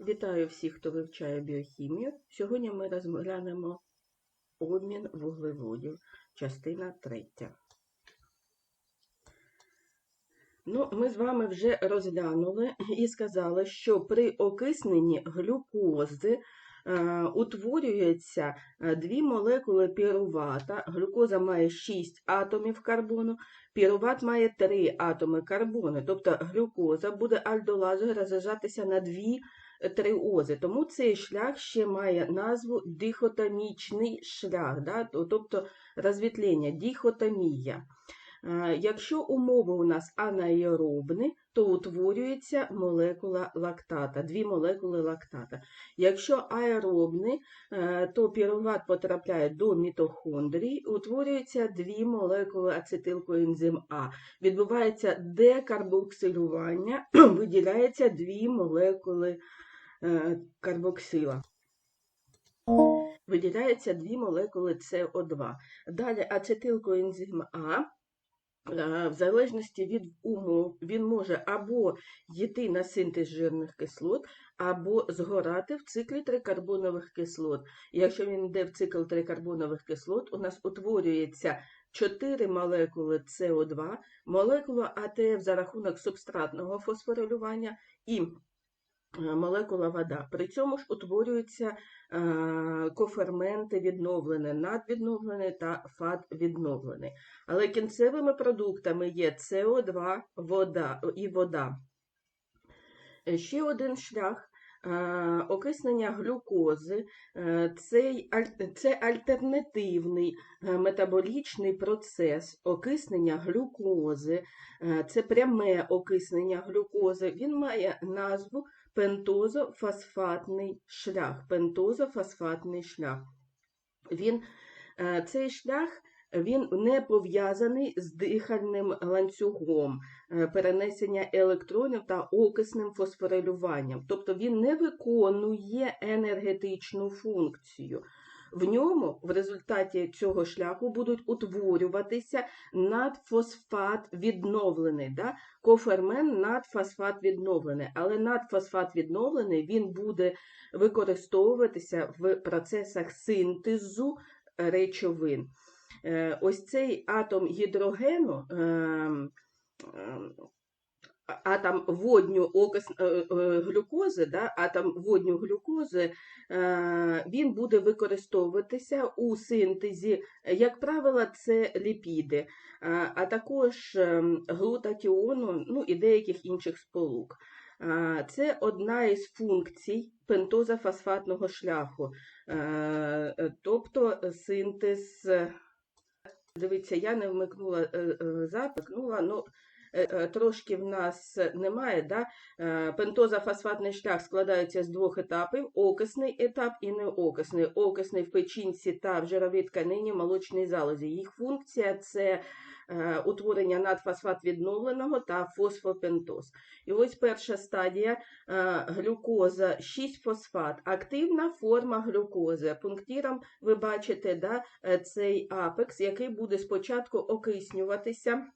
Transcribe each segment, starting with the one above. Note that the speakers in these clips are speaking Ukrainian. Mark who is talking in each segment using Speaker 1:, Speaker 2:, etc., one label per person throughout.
Speaker 1: Вітаю всіх, хто вивчає біохімію. Сьогодні ми розглянемо обмін вуглеводів, частина третя. Ну, ми з вами вже розглянули і сказали, що при окисненні глюкози е, утворюються е, дві молекули пірувата. Глюкоза має 6 атомів карбону, піруват має 3 атоми карбону. Тобто глюкоза буде альдолазою розряджатися на дві триози. Тому цей шлях ще має назву дихотомічний шлях, да? тобто розвітлення, дихотомія. Якщо умови у нас анаеробні, то утворюється молекула лактата, дві молекули лактата. Якщо аеробні, е, то піруват потрапляє до мітохондрій, утворюються дві молекули ацетилкоензим А. Відбувається декарбоксилювання, виділяється дві молекули карбоксила. Виділяється дві молекули СО2. Далі ацетилкоензим А Е, в залежності від умов він може або йти на синтез жирних кислот, або згорати в циклі трикарбонових кислот. Якщо він йде в цикл трикарбонових кислот, у нас утворюється 4 молекули СО2, молекула АТФ за рахунок субстратного фосфорилювання і е, молекула вода. При цьому ж утворюються е, коферменти відновлені, надвідновлені та фат відновлений. Але кінцевими продуктами є СО2 вода, і вода. Е, Ще один шлях е, окиснення глюкози е, це альтернативний е, метаболічний процес окиснення глюкози, е, це пряме окиснення глюкози. Він має назву пентозофосфатний шлях. Пентозофосфатний шлях. Він, е, цей шлях він не пов'язаний з дихальним ланцюгом е, перенесення електронів та окисним фосфорилюванням. Тобто він не виконує енергетичну функцію. В ньому в результаті цього шляху будуть утворюватися надфосфат відновлений, да? кофермен надфосфат відновлений. Але надфосфат відновлений він буде використовуватися в процесах синтезу речовин. Е, Ось цей атом гідрогену, ем, ем, атом водню окис, е, е, глюкози, да, атом водню глюкози, е, він буде використовуватися у синтезі, як правило, це ліпіди, а, також глутатіону ну, і деяких інших сполук. Це одна із функцій пентозофосфатного шляху, тобто синтез. Дивіться, я не вмикнула запис, вмикнула, ну, трошки в нас немає. Да? Е, Пентозофосфатний шлях складається з двох етапів: окисний етап і неокисний. Окисний в печінці та в жировій тканині молочній залозі. Їх функція це е, утворення надфосфат відновленого та фосфопентоз. І ось перша стадія е, глюкоза 6-фосфат, активна форма глюкози. Пунктиром ви бачите да, цей апекс, який буде спочатку окиснюватися.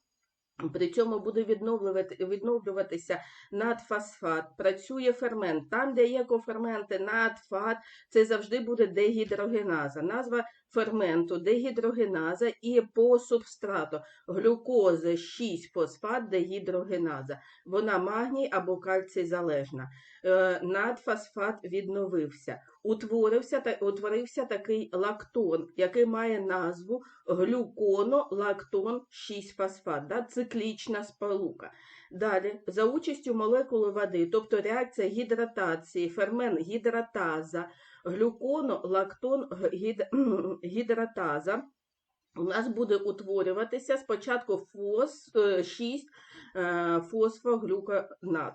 Speaker 1: При цьому буде відновлювати, відновлюватися надфосфат, працює фермент. Там, де є коферменти, надфат, це завжди буде дегідрогеназа. Назва ферменту дегідрогеназа і по субстрату глюкози 6-фосфат дегідрогеназа. Вона магній або кальцій залежна. Е, Надфосфат відновився. Утворився, та- утворився такий лактон, який має назву глюконолактон 6-фосфат, да? циклічна сполука. Далі, за участю молекули води, тобто реакція гідратації, фермент гідратаза, глюконолактон лактон, гідратаза, у нас буде утворюватися спочатку фос, 6 фосфоглюконат.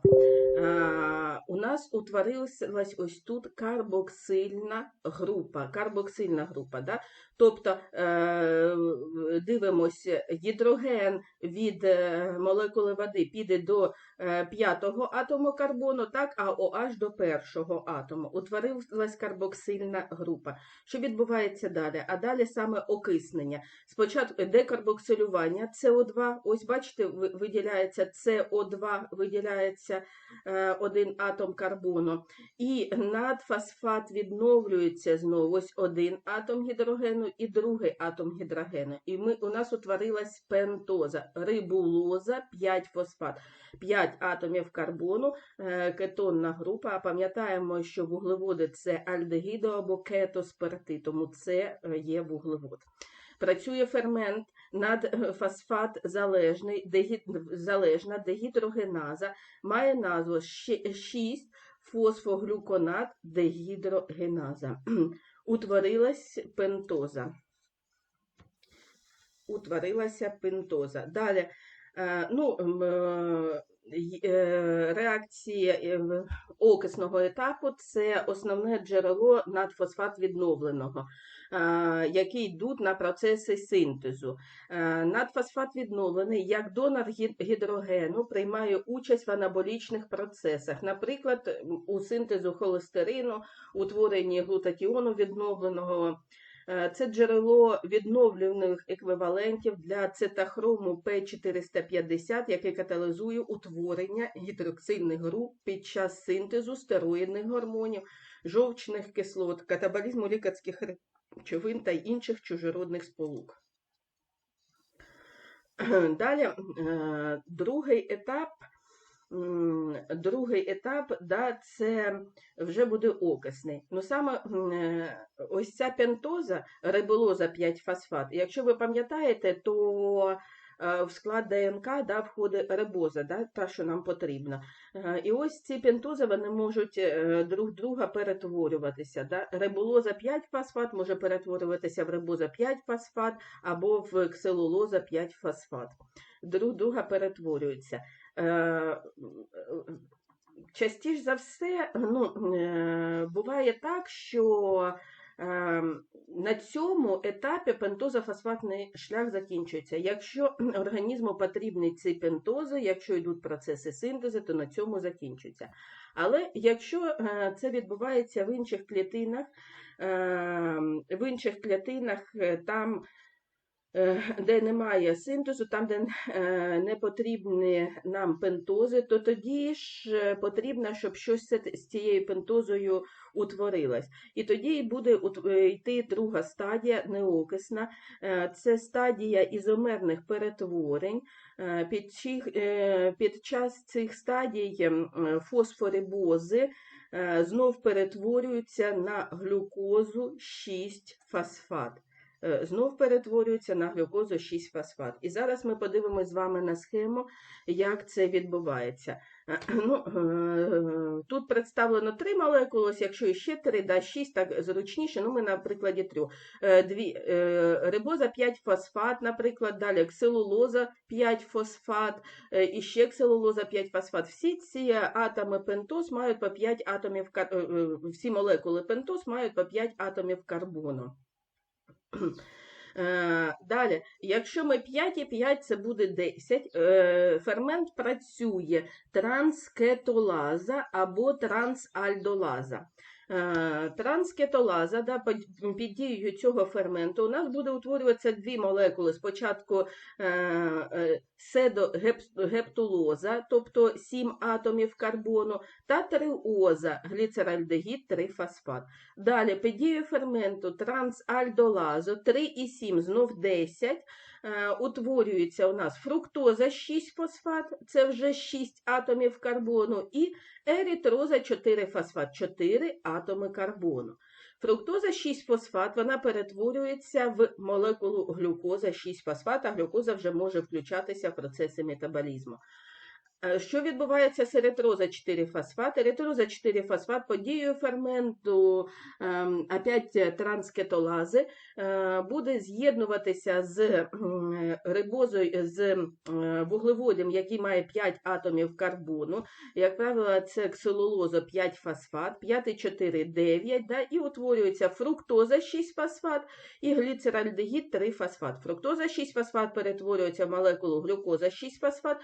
Speaker 1: Е, У нас утворилась ось тут карбоксильна група. Карбоксильна група да? Тобто е, дивимося, гідроген від е, молекули води піде до е, п'ятого атому карбону, так, а OH до першого атому. Утворилась карбоксильна група. Що відбувається далі? А далі саме окиснення. Спочатку декарбоксилювання СО2, ось бачите, виділяється СО2, виділяється один атом карбону. І надфосфат відновлюється знову. Ось один атом гідрогену і другий атом гідрогену. І ми, у нас утворилась пентоза, рибулоза, 5 фосфат. 5 атомів карбону, е, кетонна група. А пам'ятаємо, що вуглеводи це альдегіди або кетоспирти, тому це е, є вуглевод. Працює фермент надфосфат залежний, дегі... залежна дегідрогеназа, має назву 6 фосфоглюконат дегідрогеназа. Утворилась пентоза. Утворилася пентоза. Далі, е, ну, е, е, реакції окисного етапу це основне джерело надфосфат відновленого, які йдуть на процеси синтезу. Е, Надфосфат відновлений як донор гідрогену приймає участь в анаболічних процесах, наприклад, у синтезу холестерину, утворенні глутатіону відновленого. Е, Це джерело відновлюваних еквівалентів для цитохрому П450, який каталізує утворення гідроксильних груп під час синтезу стероїдних гормонів, жовчних кислот, катаболізму лікарських речовин та інших чужородних сполук. Далі, е, другий етап. Другий етап, да, це вже буде окисний. Ну саме е, ось ця пентоза, риболоза 5 фосфат. Якщо ви пам'ятаєте, то в склад ДНК да, входить рибоза, да, та, що нам потрібно. Е, І ось ці пентози вони можуть е, друг друга перетворюватися. Да. Риболоза 5 фосфат може перетворюватися в рибоза 5 фосфат або в ксилолоза 5 фосфат. Друг друга перетворюються. Е, Частіше за все, ну, е, буває так, що е, цьому етапі пентозофосфатний шлях закінчується. Якщо організму потрібні ці пентози, якщо йдуть процеси синтезу, то на цьому закінчується. Але якщо е, це відбувається в інших клітинах, е, в інших клітинах е, там де немає синтезу, там, де е, не потрібні нам пентози, то тоді ж е, потрібно, щоб щось з цією пентозою утворилось. І тоді буде е, йти друга стадія неокисна. Е, Це стадія ізомерних перетворень. Е, Під, чих- е, під час цих стадій е, фосфорибози е, знов перетворюються на глюкозу 6 фосфат е, знов перетворюється на глюкозу 6-фосфат. І зараз ми подивимося з вами на схему, як це відбувається. Е, Ну, е, тут представлено три молекули, якщо ще три, да, 6, так зручніше, ну ми на прикладі трьох. Е, Дві, е, рибоза 5 фосфат, наприклад, далі ксилулоза 5 фосфат, е, і ще ксилулоза 5 фосфат. Всі ці атоми пентоз мають по 5 атомів, е, е, всі молекули пентоз мають по 5 атомів карбону. Е, Далі, якщо ми 5 і 5, це буде 10. Е, Фермент працює транскетолаза або трансальдолаза. Е, Транскетолаза, да, під- дією цього ферменту у нас буде утворюватися дві молекули. Спочатку е, е, седогептулоза, тобто 7 атомів карбону, та триоза, гліцеральдегід 3-фосфат. Далі під дією ферменту трансальдолазу 3 і 7, знов 10. Е, Утворюється у нас фруктоза 6 фосфат, це вже 6 атомів карбону, і ерітроза 4 фосфат, 4 атоми карбону. Фруктоза 6 фосфат, вона перетворюється в молекулу глюкоза 6 фосфат, а глюкоза вже може включатися в процеси метаболізму. Е, Що відбувається з еритроза 4 фосфат? Еритроза 4 фосфат под дією ферменту ем, опять транскетолази е, буде з'єднуватися з рибозою, з е, вуглеводом, який має 5 атомів карбону. Як правило, це ксилолоза 5 фосфат, 5 4 9, да, і утворюється фруктоза 6 фосфат і гліцеральдегід 3 фосфат. Фруктоза 6 фосфат перетворюється в молекулу глюкоза 6 фосфат,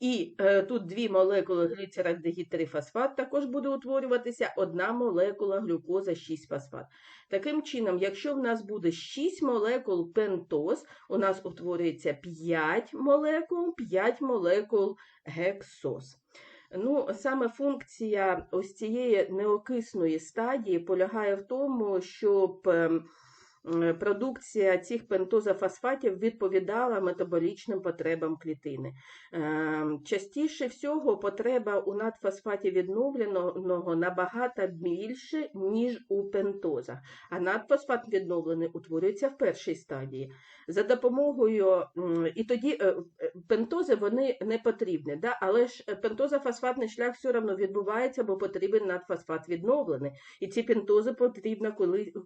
Speaker 1: і е, тут дві молекули гліцеральдегід 3 фосфат також буде утворюватися одна молекула глюкоза 6 фосфат. Таким чином, якщо в нас буде 6 молекул пентоз, у нас утворюється 5 молекул, 5 молекул гексоз. Ну, саме функція ось цієї неокисної стадії полягає в тому, щоб ем, продукція цих пентозофосфатів відповідала метаболічним потребам клітини. Ем, Частіше всього потреба у надфосфаті відновленого набагато більше, ніж у пентозах, а надфосфат відновлений утворюється в першій стадії. За допомогою, і тоді е, е, пентози вони не потрібні, да? але ж пентозофосфатний шлях все одно відбувається, бо потрібен надфосфат відновлений. І ці пентози потрібно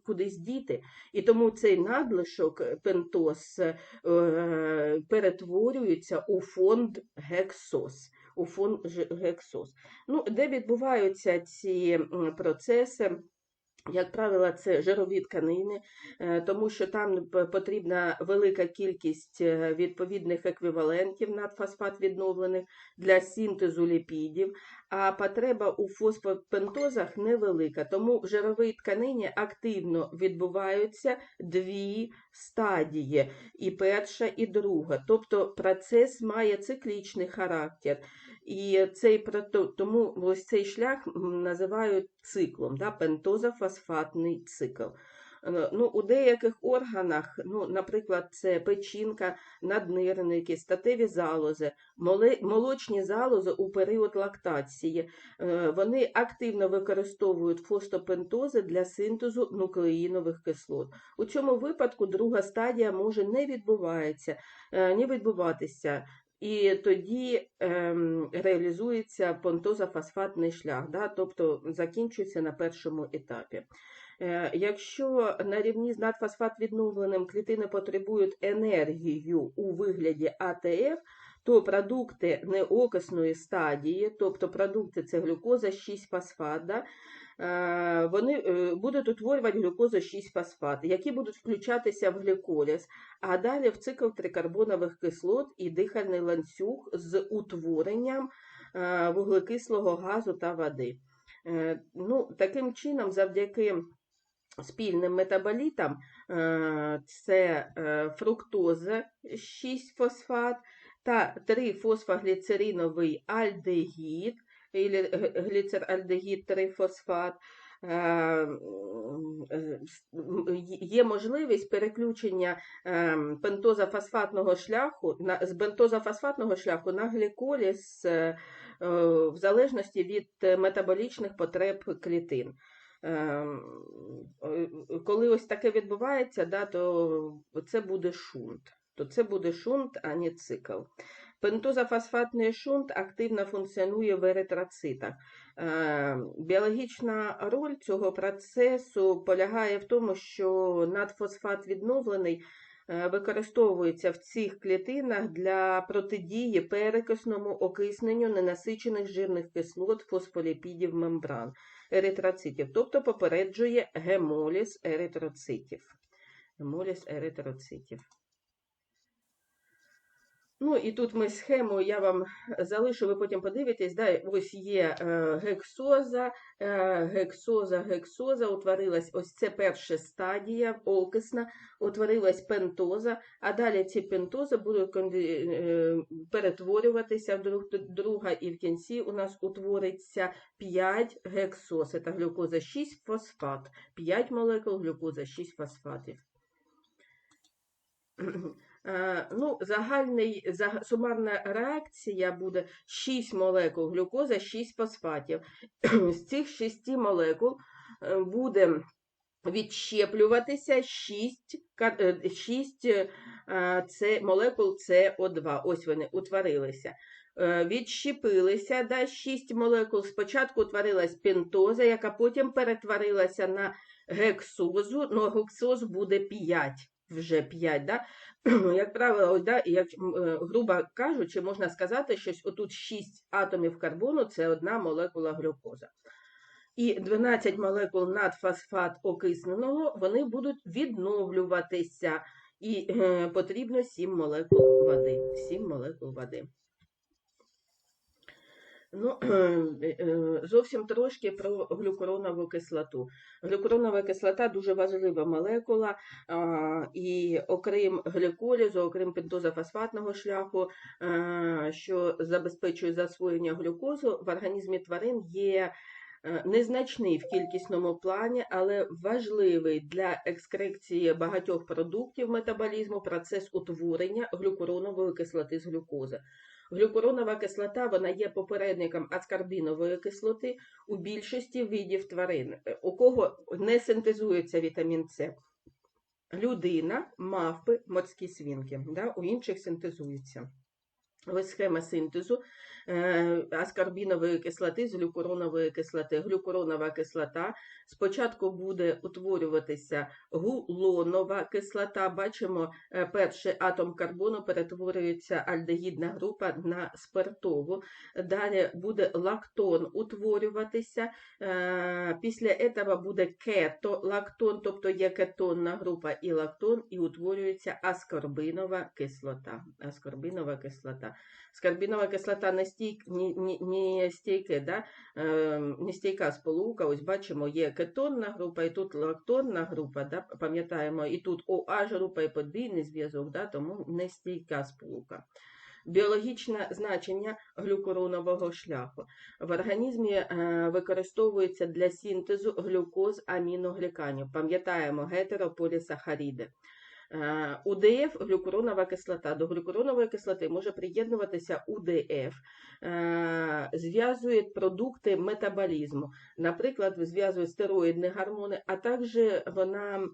Speaker 1: кудись діти. І тому цей надлишок е, пентоз е, перетворюється у фонд гексоз. У фонд гексоз. Ну, де відбуваються ці процеси? Як правило, це жирові тканини, е, тому що там потрібна велика кількість відповідних еквівалентів надфосфат відновлених для синтезу ліпідів, а потреба у фосфопентозах невелика. Тому в жировій тканині активно відбуваються дві стадії, і перша, і друга. Тобто процес має циклічний характер. І цей тому ось цей шлях називають циклом, да, пентозофосфатний цикл. Е, Ну, у деяких органах, ну, наприклад, це печінка, наднирники, статеві залози, молочні залози у період лактації, е, вони активно використовують фосфопентози для синтезу нуклеїнових кислот. У цьому випадку друга стадія може не відбувається, е, не відбуватися. І тоді ем, реалізується понтозофосфатний шлях, да, тобто закінчується на першому етапі. Е, Якщо на рівні з надфосфат відновленим клітини потребують енергію у вигляді АТФ, то продукти неокисної стадії, тобто продукти це глюкоза 6 фосфат, е, вони е, будуть утворювати глюкозу 6 фосфат, які будуть включатися в гліколіз, а далі в цикл трикарбонових кислот і дихальний ланцюг з утворенням вуглекислого газу та води. Ну, таким чином, завдяки спільним метаболітам, е, це е, фруктоза 6 фосфат та 3 фосфогліцериновий альдегід, гліцеральдегід 3 фосфат. Е, Є можливість переключення пентозофосфатного шляху з бентозофосфатного шляху на гліколіз в залежності від метаболічних потреб клітин. Ем, е, Коли ось таке відбувається, да, то це буде шунт. То це буде шунт, а не цикл. Пентозофосфатний шунт активно функціонує в еритроцитах. Е, Біологічна роль цього процесу полягає в тому, що надфосфат відновлений е, використовується в цих клітинах для протидії перекисному окисненню ненасичених жирних кислот фосфоліпідів мембран еритроцитів, тобто попереджує гемоліз еритроцитів. Гемоліз еритроцитів. Ну і тут ми схему я вам залишу, ви потім подивитесь. Да, ось є е, гексоза, е, гексоза, гексоза, утворилась ось це перша стадія, окисна, утворилась пентоза, а далі ці пентози будуть е, перетворюватися друг, друга, і в кінці у нас утвориться 5 гексоз. Це глюкоза 6 фосфат, 5 молекул глюкоза 6 фосфатів. Е, Ну, загальний, сумарна реакція буде 6 молекул глюкоза, 6 фосфатів. З цих 6 молекул е, буде відщеплюватися 6, 6 це, молекул СО2. Ось вони утворилися. Е, Відщепилися, да, 6 молекул. Спочатку утворилась пентоза, яка потім перетворилася на гексозу, ну гексоз буде 5, вже 5, да? Як правило, ось, да, як, е, грубо кажучи, можна сказати, що отут 6 атомів карбону це одна молекула глюкоза. І 12 молекул надфосфат окисненого вони будуть відновлюватися. І е, потрібно 7 молекул води. 7 молекул води. Ну, е, зовсім трошки про глюкуронову кислоту. Глюкуронова кислота дуже важлива молекула, і окрім гліколізу, окрім пентозофосфатного шляху, що забезпечує засвоєння глюкозу, в організмі тварин є е, незначний в кількісному плані, але важливий для екскрекції багатьох продуктів метаболізму процес утворення глюкуронової кислоти з глюкози. Глюкуронова кислота вона є попередником аскорбінової кислоти у більшості видів тварин, е, у кого не синтезується вітамін С. Людина, мавпи, морські свинки, да, у інших синтезується. Ось схема синтезу аскорбінової кислоти з глюкуронової кислоти. Глюкуронова кислота спочатку буде утворюватися гулонова кислота. Бачимо, е, перший атом карбону перетворюється альдегідна група на спиртову. Далі буде лактон утворюватися. Е, Після цього буде кетолактон, тобто є кетонна група і лактон, і утворюється аскорбинова кислота. Аскорбинова кислота. Скарбінова кислота не, стійк, не, не, не, стійке, да? не стійка сполука. Ось бачимо, є кетонна група, і тут лактонна група. Да? Пам'ятаємо, і тут OH група і подвійний зв'язок, да? тому не стійка сполука. Біологічне значення глюкуронового шляху. В організмі е, використовується для синтезу глюкоз аміногліканів. Пам'ятаємо гетерополісахаріди. Е, УДФ глюкуронова кислота. До глюкуронової кислоти може приєднуватися УДФ, е, зв'язує продукти метаболізму, наприклад, зв'язує стероїдні гормони, а також вона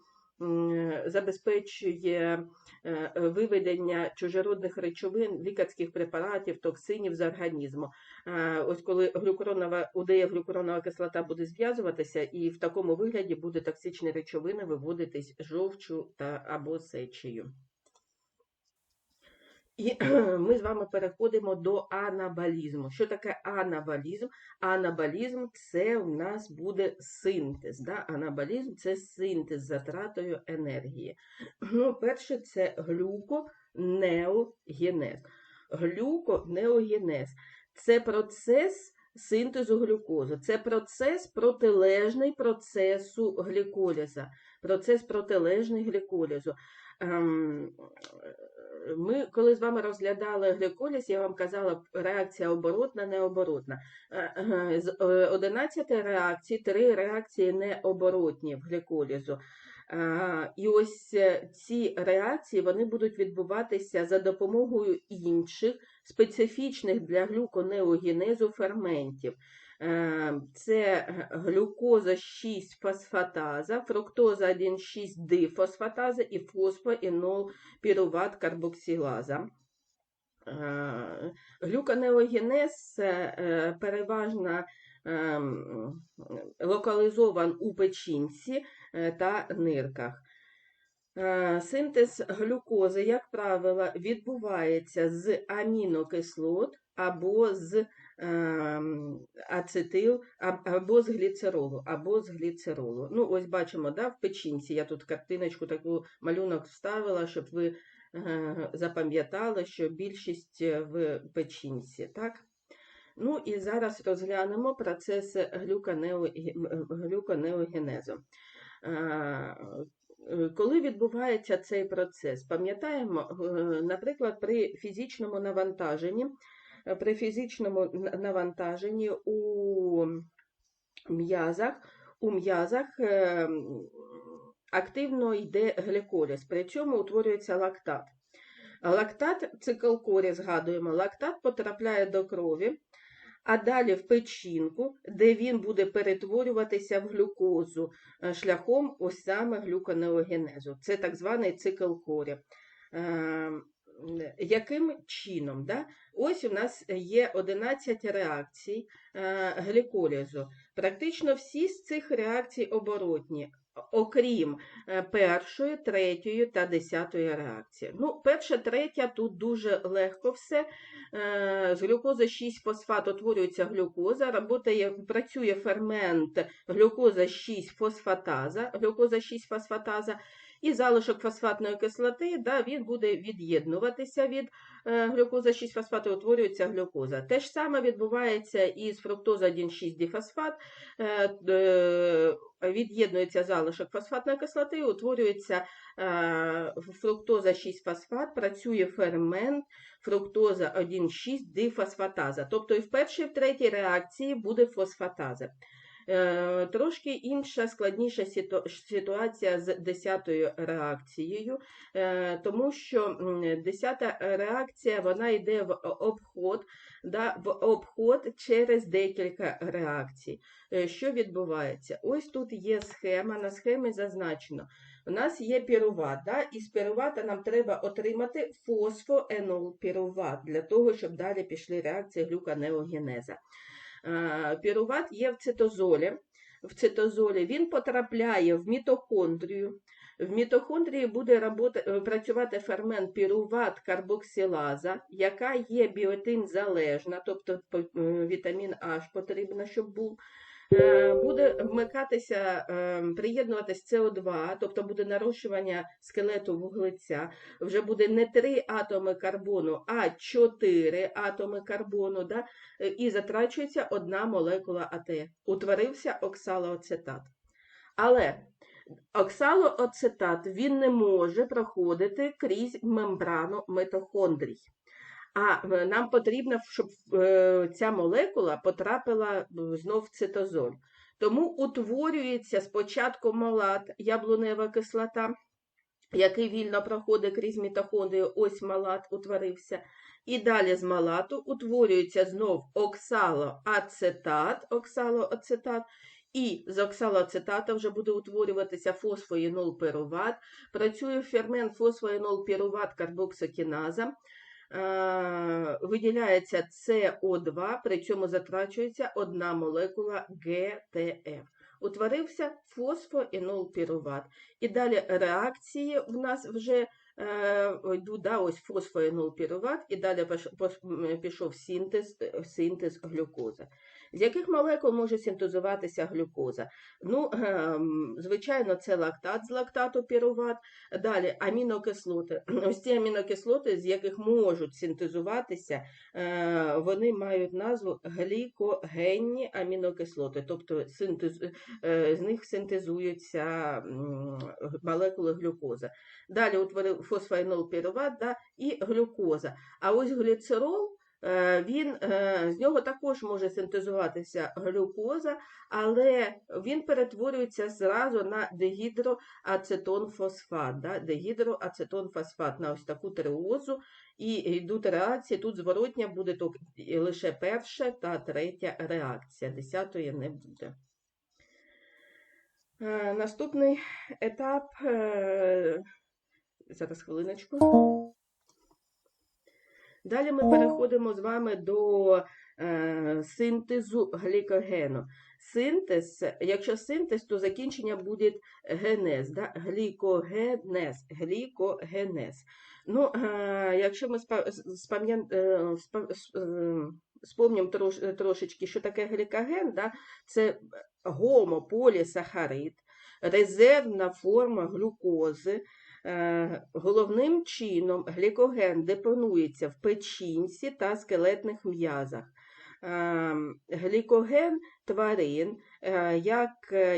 Speaker 1: забезпечує е, виведення чужеродних речовин, лікарських препаратів, токсинів з організму. Е, ось коли глюкуронова удея глюкуронова кислота буде зв'язуватися, і в такому вигляді буде токсичні речовини виводитись жовчу та або сечею. І ми з вами переходимо до анаболізму. Що таке анаболізм? Анаболізм це у нас буде синтез. Да? Анаболізм це синтез з затратою енергії. Ну, Перше, це глюконеогенез. Глюконеогенез це процес синтезу глюкози. Це процес протилежний процесу гліколіза. Процес протилежний гліколізу. Ми, коли з вами розглядали гліколіз, я вам казала, реакція оборотна, необоротна. Е, з 11 е, реакцій, три реакції необоротні в гліколізу. Е, і ось ці реакції вони будуть відбуватися за допомогою інших специфічних для глюконеогенезу ферментів. Е, це глюкоза 6 фосфатаза, фруктоза 1,6 дифосфатаза і фосфоінол піруват карбоксилаза. Е, глюконеогенез е, переважно локалізован у печінці та нирках. Синтез глюкози, як правило, відбувається з амінокислот або з ацетил або з гліцеролу, або з гліцеролу. Ну, ось бачимо, да, в печінці. Я тут картиночку, таку малюнок вставила, щоб ви е, запам'ятали, що більшість в печінці. так? Ну і зараз розглянемо процес глюконеогенезу. Е, коли відбувається цей процес, пам'ятаємо, е, наприклад, при фізичному навантаженні при фізичному навантаженні у м'язах у м'язах е, активно йде гліколіз, при цьому утворюється лактат. Лактат, цикл корі, згадуємо, лактат потрапляє до крові, а далі в печінку, де він буде перетворюватися в глюкозу е, шляхом ось саме глюконеогенезу. Це так званий цикл корі. Яким чином? Да? Ось у нас є 11 реакцій е, гліколізу. Практично всі з цих реакцій оборотні, окрім е, першої, третьої та десятої реакції. Ну, Перша, третя тут дуже легко все. Е, з глюкози 6 фосфат утворюється глюкоза, работає, працює фермент глюкоза 6 фосфатаза, глюкоза 6 фосфатаза. І залишок фосфатної кислоти, да, він буде від'єднуватися від е, глюкоза 6-фосфату, утворюється глюкоза. Те ж саме відбувається і з фруктоза 1,6-дифосфат. Е, е, Від'єднується залишок фосфатної кислоти, утворюється фруктоза 6-фосфат, працює фермент фруктоза 1,6 дифосфатаза. Тобто і в першій, і в третій реакції буде фосфатаза. Е, Трошки інша, складніша ситуація з десятою реакцією, е, тому що м, десята реакція вона йде в обход, да, в обход через декілька реакцій. Е, Що відбувається? Ось тут є схема, на схемі зазначено. У нас є піруват, да? і з пірувата нам треба отримати фосфоенол піруват для того, щоб далі пішли реакції глюконеогенеза. Е, Піруват є в цитозолі. В цитозолі він потрапляє в мітохондрію. В мітохондрії буде робота, е, працювати фермент піруват карбоксилаза, яка є біотин залежна, тобто е, вітамін H потрібно, щоб був. Е, Буде вмикатися, е, приєднуватись СО2, тобто буде нарощування скелету вуглеця. Вже буде не 3 атоми карбону, а 4 атоми карбону. Да? Е, і затрачується одна молекула АТФ. Утворився оксалоацетат. Але оксалоацетат він не може проходити крізь мембрану митохондрій. А е, нам потрібно, щоб е, ця молекула потрапила е, знов в цитозоль. Тому утворюється спочатку малат, яблунева кислота, який вільно проходить крізь мітохондрію, ось малат утворився. І далі з малату утворюється знов оксалоацетат, оксалоацетат, і з оксалоацетата вже буде утворюватися фосфоєнол піруват. Працює фермент фосфоєнол піруват карбоксокіназа. Е, Виділяється СО2, при цьому затрачується одна молекула ГТФ. Утворився фосфоенол піруват. І далі реакції в нас вже е, йдуть, да, ось фосфоенол піруват, і далі пішов синтез, е, синтез глюкози. З яких молекул може синтезуватися глюкоза? Ну, ем, звичайно, це лактат з лактату піруват. Далі амінокислоти. Ось ці амінокислоти, з яких можуть синтезуватися, е, вони мають назву глікогенні амінокислоти, тобто е, з них синтезуються молекули глюкоза. Далі утворив фосфоенол піруват да, і глюкоза. А ось гліцерол. Е, Він, е, з нього також може синтезуватися глюкоза, але він перетворюється зразу на дегідроацетонфосфат, да, дегідроацетонфосфат на ось таку триозу, і йдуть реакції. Тут зворотня буде лише перша та третя реакція, десятої не буде. Е, Наступний етап, зараз хвилиночку. Далі ми переходимо з вами до е, синтезу глікогену. Синтез, якщо синтез, то закінчення буде генез, да? глікогенез, глікогенез. Ну, е, якщо ми спа- е, е, спомнім трош, трошечки, що таке глікоген, да? це гомополісахарид, резервна форма глюкози. Е, Головним чином глікоген депонується в печінці та скелетних м'язах. Е, Глікоген тварин, е, як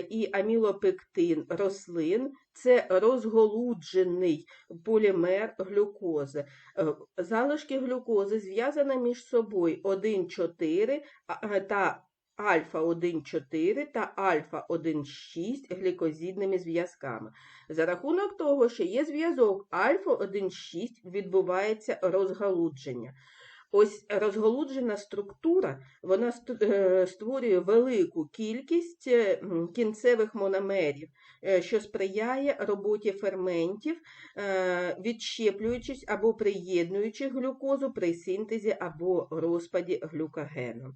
Speaker 1: і амілопектин рослин, це розголуджений полімер глюкози. Залишки глюкози зв'язані між собою 1,4 а- та альфа-1,4 та альфа-1,6 глікозідними зв'язками. За рахунок того, що є зв'язок альфа-1,6, відбувається розгалудження. Ось розголуджена структура, вона е, створює велику кількість е, кінцевих мономерів, е, що сприяє роботі ферментів, відщеплюючись або приєднуючи глюкозу при синтезі або розпаді глюкогену.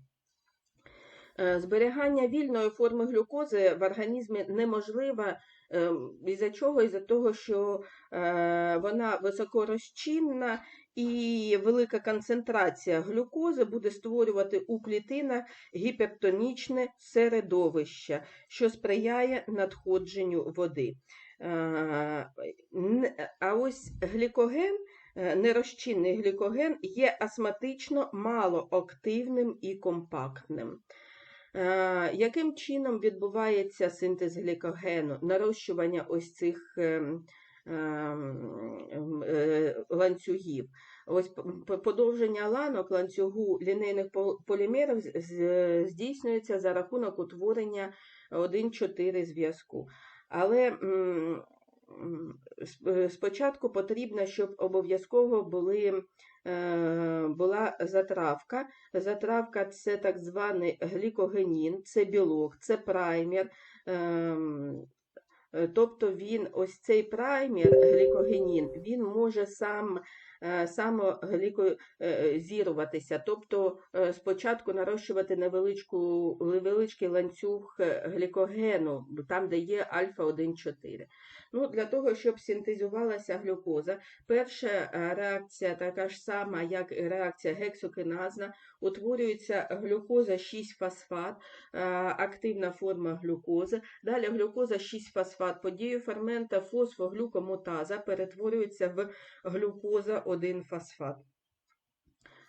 Speaker 1: Е, Зберігання вільної форми глюкози в організмі неможливе. ем, Із-за чого? Із-за того, що е, вона високорозчинна і велика концентрація глюкози буде створювати у клітинах гіпертонічне середовище, що сприяє надходженню води. Е, А ось глікоген, е, нерозчинний глікоген, є астматично малоактивним і компактним. Е, Яким чином відбувається синтез глікогену, нарощування ось цих ем, ем, е, ланцюгів? Ось подовження ланок ланцюгу лінейних пол- полімерів здійснюється за рахунок утворення 1,4 зв'язку. Але спочатку потрібно, щоб обов'язково були, е, була затравка. Затравка це так званий глікогенін, це білок, це праймер. ем, е, Тобто він, ось цей праймер, глікогенін, він може сам самоглікозіруватися, тобто е, спочатку нарощувати невеличку, невеличкий ланцюг е, глікогену, там, де є альфа-1,4. Ну, для того, щоб синтезувалася глюкоза, перша е, реакція така ж сама, як і реакція гексокиназна, утворюється глюкоза 6-фосфат, е, активна форма глюкози. Далі глюкоза 6-фосфат под дією фермента фосфоглюкомотаза перетворюється в глюкоза 1-фосфат.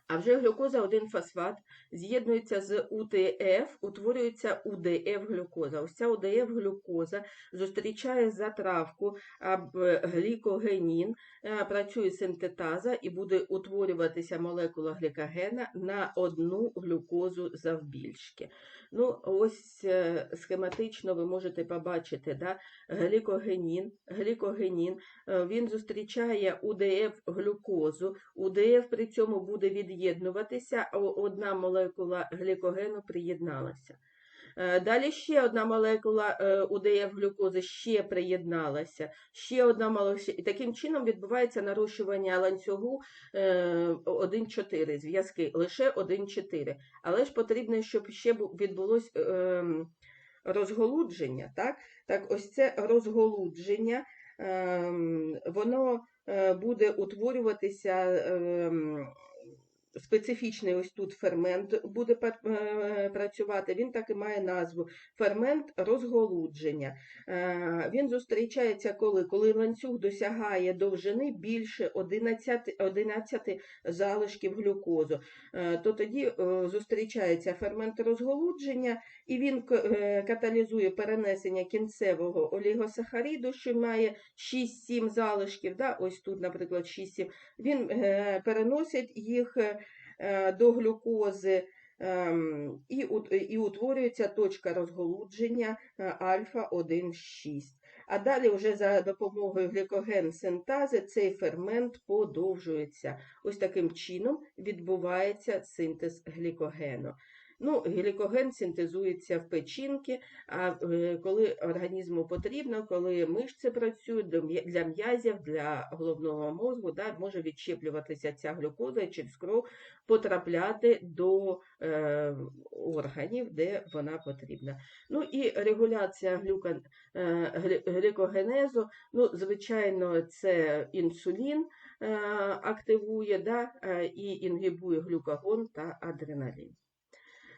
Speaker 1: А вже глюкоза 1-фосфат з'єднується з УТФ, утворюється УДФ-глюкоза. Ось ця УДФ-глюкоза зустрічає затравку глікогенін, е, працює синтетаза і буде утворюватися молекула глікогена на одну глюкозу завбільшки. Ну, ось е, схематично ви можете побачити, да, глікогенін, глікогенін, е, він зустрічає УДФ-глюкозу, УДФ при цьому буде від'єднуватися, а одна молекула глікогену приєдналася. Е, Далі ще одна молекула е, УДФ-глюкози ще приєдналася, ще одна молекула. І таким чином відбувається нарощування ланцюгу е, 1,4 зв'язки, лише 1,4. Але ж потрібно, щоб ще бу- відбулось ем, розголудження. Так? так, ось це розголудження, ем, воно е, буде утворюватися. Специфічний ось тут фермент буде е, працювати, він так і має назву фермент розголудження. Е, Він зустрічається коли? Коли ланцюг досягає довжини більше 11, 11 залишків глюкозу, Е, то тоді зустрічається фермент розголудження, і він каталізує перенесення кінцевого олігосахаріду, що має 6-7 залишків. Да? Ось тут, наприклад, 6-7. Він переносить їх до глюкози. ем, І, і утворюється точка розголудження е, альфа-1,6. А далі вже за допомогою глікоген-синтази цей фермент подовжується. Ось таким чином відбувається синтез глікогену. Ну, глікоген синтезується в печінки, а е, коли організму потрібно, коли мишці працюють для м'язів, для головного мозку, да, може відщеплюватися ця глюкоза і через кров потрапляти до е, органів, де вона потрібна. Ну і регуляція глюка, е, глікогенезу, ну, звичайно, це інсулін е, активує да, е, і інгібує глюкагон та адреналін.